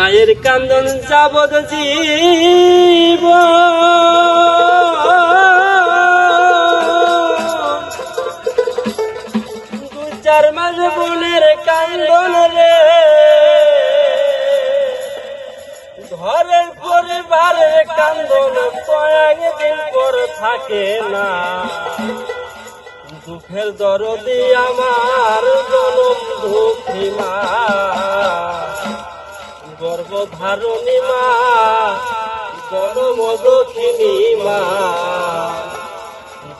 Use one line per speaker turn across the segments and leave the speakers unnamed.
মায়ের কান্দন যাবদ জীব। চার মাস বোনের কান্দন রে। ঘরের পরিবারের কান্দন কয়েকদিন পর থাকে না। দুঃখের দরদি আমার জনম দুঃখী মা। গর্ভধারণী মা জনম দক্ষিণী মা।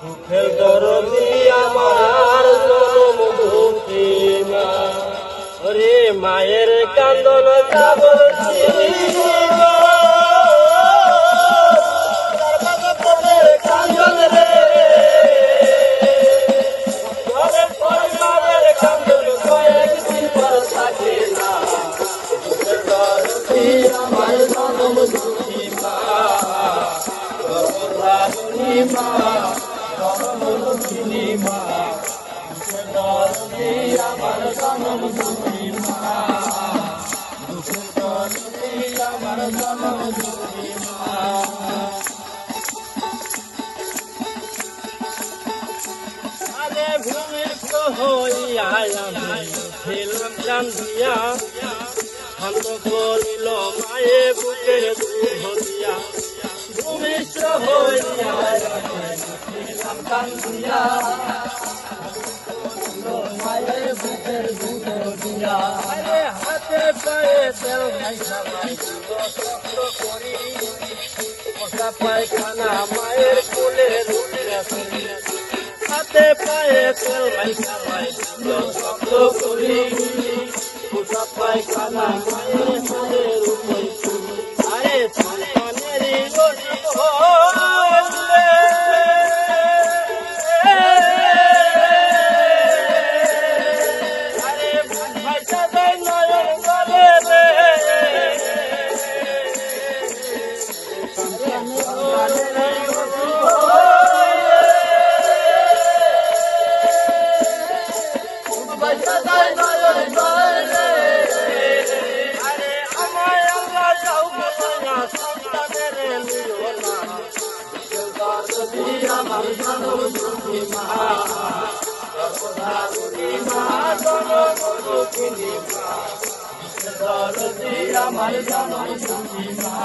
দুঃখের দরদি আমার জনম দুঃখী মা। রে মায়ের কান্দন যাব আমার জনম দুঃখী মা দুঃখের দরদি আমার জনম দুঃখী মা দিয়া ভূমিষ্ঠ হইয়া ছিলাম কান্দিয়া বুকের দুধ দিয়া হাতে পায়ে তেল সবাই কষ্ট করি পোষা পায়খানা মায়ের কোলে হাতে পায়ে তেল ভাই সবাই শব্দ করি পোষা পায়খানা আমার জনম দুঃখী মা।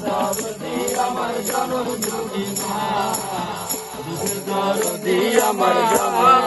দরদি আমার জনম দুঃখী মা দরদি আমার জনম